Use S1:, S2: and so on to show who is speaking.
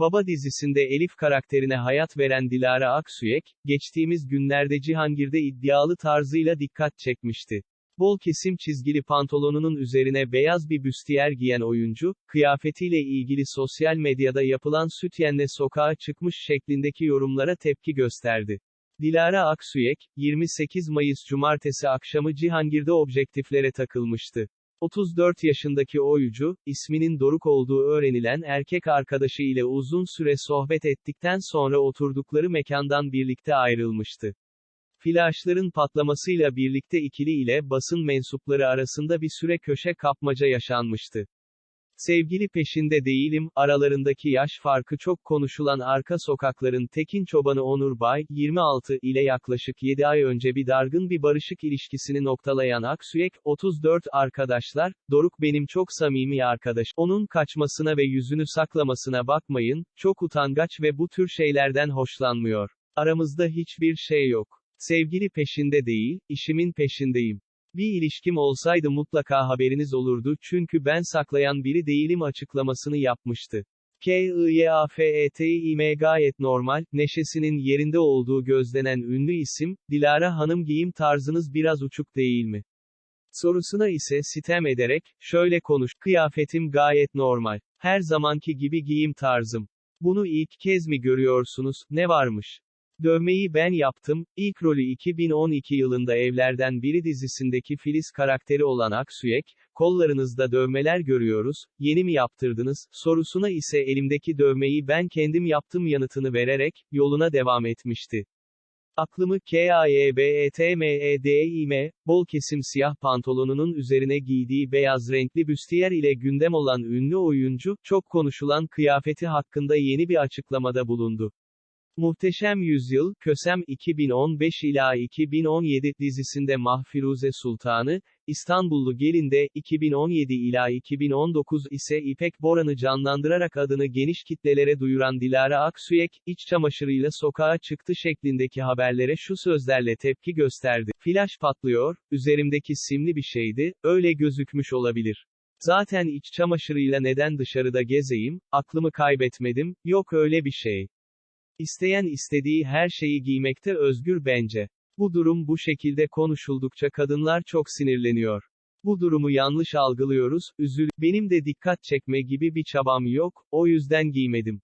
S1: Baba dizisinde Elif karakterine hayat veren Dilara Aksüyek, geçtiğimiz günlerde Cihangir'de iddialı tarzıyla dikkat çekmişti. Bol kesim çizgili pantolonunun üzerine beyaz bir büstiyer giyen oyuncu, kıyafetiyle ilgili sosyal medyada yapılan sütyenle sokağa çıkmış şeklindeki yorumlara tepki gösterdi. Dilara Aksüyek, 28 Mayıs Cumartesi akşamı Cihangir'de objektiflere takılmıştı. 34 yaşındaki oyuncu, isminin Doruk olduğu öğrenilen erkek arkadaşı ile uzun süre sohbet ettikten sonra oturdukları mekandan birlikte ayrılmıştı. Flaşların patlamasıyla birlikte ikili ile basın mensupları arasında bir süre köşe kapmaca yaşanmıştı. Sevgili peşinde değilim, aralarındaki yaş farkı çok konuşulan arka sokakların Tekin Çobanı Onur Bay, 26 ile yaklaşık 7 ay önce bir dargın bir barışık ilişkisini noktalayan Aksüyek, 34 arkadaşlar, Doruk benim çok samimi arkadaş, onun kaçmasına ve yüzünü saklamasına bakmayın, çok utangaç ve bu tür şeylerden hoşlanmıyor. Aramızda hiçbir şey yok. Sevgili peşinde değil, işimin peşindeyim. Bir ilişkim olsaydı mutlaka haberiniz olurdu çünkü ben saklayan biri değilim açıklamasını yapmıştı. KIYAFETİM gayet normal, neşesinin yerinde olduğu gözlenen ünlü isim, Dilara Hanım giyim tarzınız biraz uçuk değil mi? Sorusuna ise sitem ederek, şöyle konuş, kıyafetim gayet normal. Her zamanki gibi giyim tarzım. Bunu ilk kez mi görüyorsunuz, ne varmış? Dövmeyi ben yaptım, ilk rolü 2012 yılında Evlerden Biri dizisindeki Filiz karakteri olan Aksüyek, kollarınızda dövmeler görüyoruz, yeni mi yaptırdınız, sorusuna ise elimdeki dövmeyi ben kendim yaptım yanıtını vererek, yoluna devam etmişti. Aklımı KAYBETMEDİM, bol kesim siyah pantolonunun üzerine giydiği beyaz renkli büstiyer ile gündem olan ünlü oyuncu, çok konuşulan kıyafeti hakkında yeni bir açıklamada bulundu. Muhteşem Yüzyıl, Kösem 2015 ila 2017 dizisinde Mahfiruze Sultanı, İstanbullu Gelin'de 2017 ila 2019 ise İpek Boran'ı canlandırarak adını geniş kitlelere duyuran Dilara Aksüyek, iç çamaşırıyla sokağa çıktı şeklindeki haberlere şu sözlerle tepki gösterdi. Flaş patlıyor, üzerimdeki simli bir şeydi, öyle gözükmüş olabilir. Zaten iç çamaşırıyla neden dışarıda gezeyim, aklımı kaybetmedim, yok öyle bir şey. İsteyen istediği her şeyi giymekte özgür bence. Bu durum bu şekilde konuşuldukça kadınlar çok sinirleniyor. Bu durumu yanlış algılıyoruz, üzül, benim de dikkat çekme gibi bir çabam yok, o yüzden giymedim.